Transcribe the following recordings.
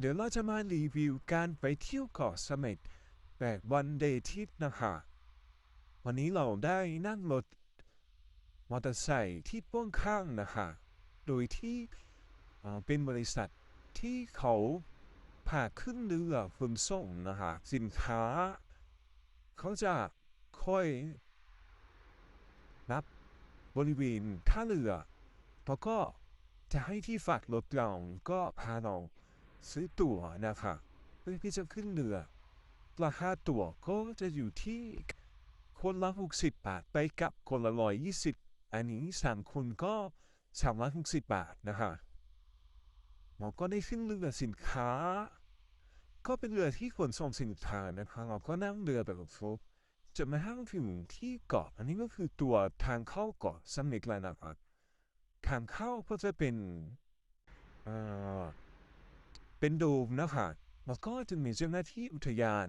เดี๋ยวเราจะมารีวิวการไปเที่ยวเกาะเสม็ดแบบวันเดย์ทิปนะคะ วันนี้เราได้นั่งรถมอเตอร์ไซค์ที่พ่วงข้างนะคะ โดยที่เป็นบริษัทที่เขาพาขึ้นเรือขนส่งนะคะสินค้า เขาจะค่อยนับบริเวณท่าเรือแล้วก็จะให้ที่ฝากรถเราก็พาเรา ซื้อตั๋วนะคะเพื่อที่จะขึ้นเรือราคาตั๋วก็จะอยู่ที่คนละ60บบาทไปกับคนละ120อันนี้สามคนก็360บบาทนะคะเราก็ได้ขึ้นเรือสินค้า ก็เป็นเรือที่ขนส่งสินค้านะคะเราก็นั่งเรือแบบฟลุกจะมาห้างถึงที่เกาะ อันนี้ก็คือตัวทางเข้าเกาะสมิกแล้วนะครับทางเข้าก็จะเป็นอ่อ เป็นโดมนะคะแล้วก็จะมีเจ้าหน้าที่อุทยาน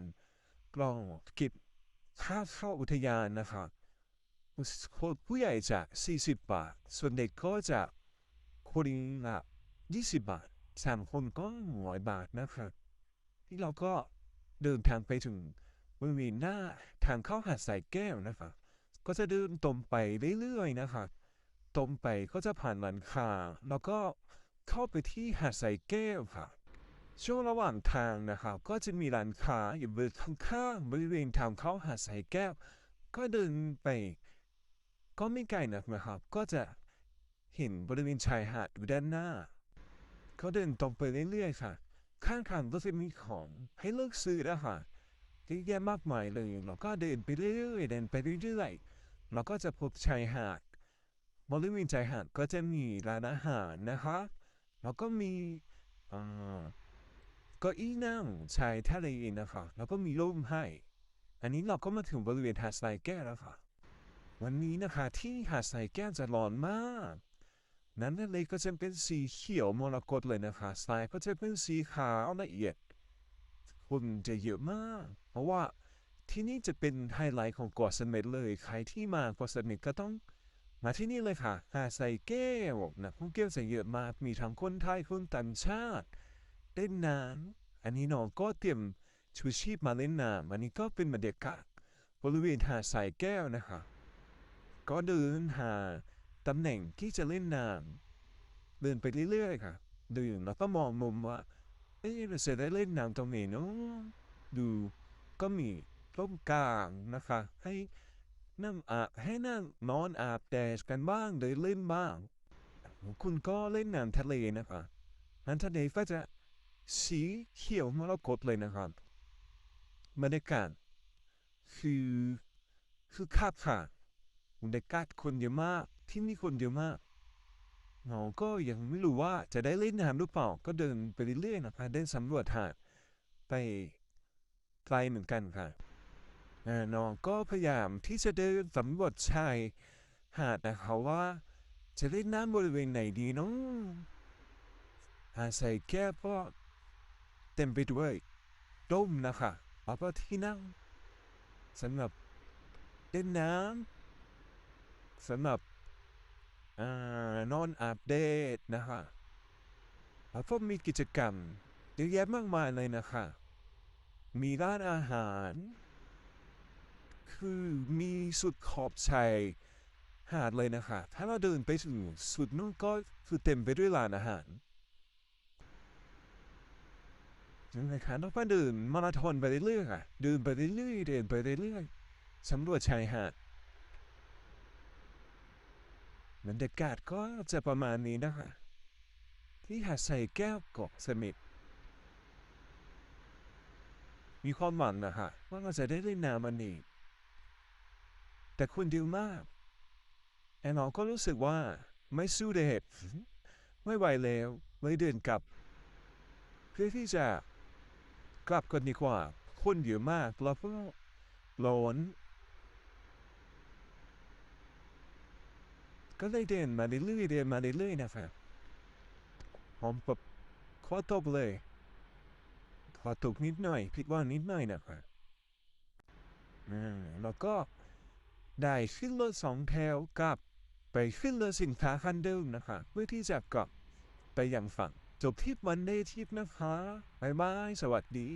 กรองเก็บค่าเข้าอุทยานนะคะคนผู้ใหญ่จะ40 บาท ส่วนเด็กก็จะคนละ20 บาทสามคนก็ร้อยบาทนะครับที่เราก็เดินทางไปถึงบริเวณหน้าทางเข้าหาดสายแก้วนะครับก็จะเดินตรงไปเรื่อยๆนะครับตรงไปก็จะผ่านหลันคาแล้วก็เข้าไปที่หาดสายแก้วค่ะ ช่วงระหว่างทางนะครับ ก็จะมีร้านค้าอยู่บริเวณข้างๆบริเวณทางเข้าหาดสายแก้ว ก็เดินไป ก็ไม่ไกลนักนะครับ ก็จะเห็นบริเวณชายหาดอยู่ด้านหน้า ก็เดินตรงไปเรื่อยๆค่ะ ข้างทางก็จะมีของให้เลือกซื้อนะคะเยอะแยะมากมายเลยเราก็เดินไปเรื่อยๆเดินไปเรื่อยๆเราก็จะพบชายหาดบริเวณชายหาดก็จะมีร้านอาหารนะคะ แล้วก็มีอ่อ เก็อีนั่งชายทะเลนะคะแล้วก็มีร่มให้ อันนี้เราก็มาถึงบริเวณหาดทรายแก้วแล้วค่ะ วันนี้นะคะที่หาดทรายแก้วจะร้อนมาก นั้นทะเลก็จะเป็นสีเขียวมรกตเลยนะคะทรายก็จะเป็นสีขาวละเอียดคนจะเยอะมาก เพราะว่าที่นี่จะเป็นไฮไลท์ของเกาะเสม็ดเลย ใครที่มาเกาะเสม็ดก็ต้องมาที่นี่เลยค่ะหาดทรายแก้วนะผู้เกี่ยวจะเยอะมาก มีทั้งคนไทยคนต่างชาติ เล่นน้ำอันนี้น้องก็เตรียมชูชีพมาเล่นน้ำอันนี้ก็เป็นบรรยากาศบริเวณหาดทรายแก้วนะคะก็เดินหาตำแหน่งที่จะเล่นน้ำเดินไปเรื่อยๆค่ะเดินแล้วก็มองมุมว่าเอ๊ะเราจะได้เล่นน้ำตรงนี้เนาะดูก็มีร่มกลางนะคะ ให้นั่งอาบให้นั่งนอนอาบแดดกันบ้างเดินเล่นบ้าง คุณก็เล่นน้ำทะเลนะคะน้ำทะเลก็จะ สีเขียวมรกตเลยนะครับบรรยากาศคือคือคาบค่ะบรรยากาศคนเยอะมากที่นี่คนเยอะมากเราก็ยังไม่รู้ว่าจะได้เล่นน้ำหรือเปล่า ก็เดินไปเรื่อยๆนะคะเดินสำรวจหาดไปไกลเหมือนกันค่ะน้องก็พยายามที่จะเดินสำรวจชายหาดนะคะว่าจะเล่นน้ำบริเวณไหนดีเนาะหาดใส่แก้วก็ เต็มไปด้วยร่มนะคะแล้วก็ที่นั่งสำหรับเล่นน้ำสำหรับอนอนอาบแดดนะคะแล้วก็มีกิจกรรมเยอะแยะมากมายเลยนะคะ มีร้านอาหาร คือมีสุดขอบชายหาดเลยนะคะ ถ้าเราเดินไปถึงสุดนู้นก็คือเต็มไปด้วยร้านอาหาร ยังไงคะเราก็ดินมาราธอนไปเรื่อยๆค่ะดินไปเรื่อยๆเดินไปเรื่อยๆสำรวจชายหาดบรรยากาศก็จะประมาณนี้นะคะ ที่หาดใส่แก้วเกาะสม็ดมีความหวังนะคะว่าเราจะได้เล่นน้ำมันนี้แต่คนเดียวมากแอนนอก็รู้สึกว่าไม่สู้เด็ดไม่ไหวแล้วเลยเดินกลับ เพื่อที่จะ กลับกันดีกว่าคนเยอะมากแล้วก็ร้อนก็เลยเดินมาเรื่อยๆเดินมาเรื่อยๆนะครับผมแบบขอตกเลยขอตกนิดหน่อยผิดว่านิดหน่อยนะครับอืมแล้วก็ได้ขึ้นรถสองแถวกับไปขึ้นเรือสินค้าคันเดิมนะคะเพื่อที่จะกลับไปยังฝั่ง จบทิปวันเดย์ทิปนะคะบายบาย สวัสดี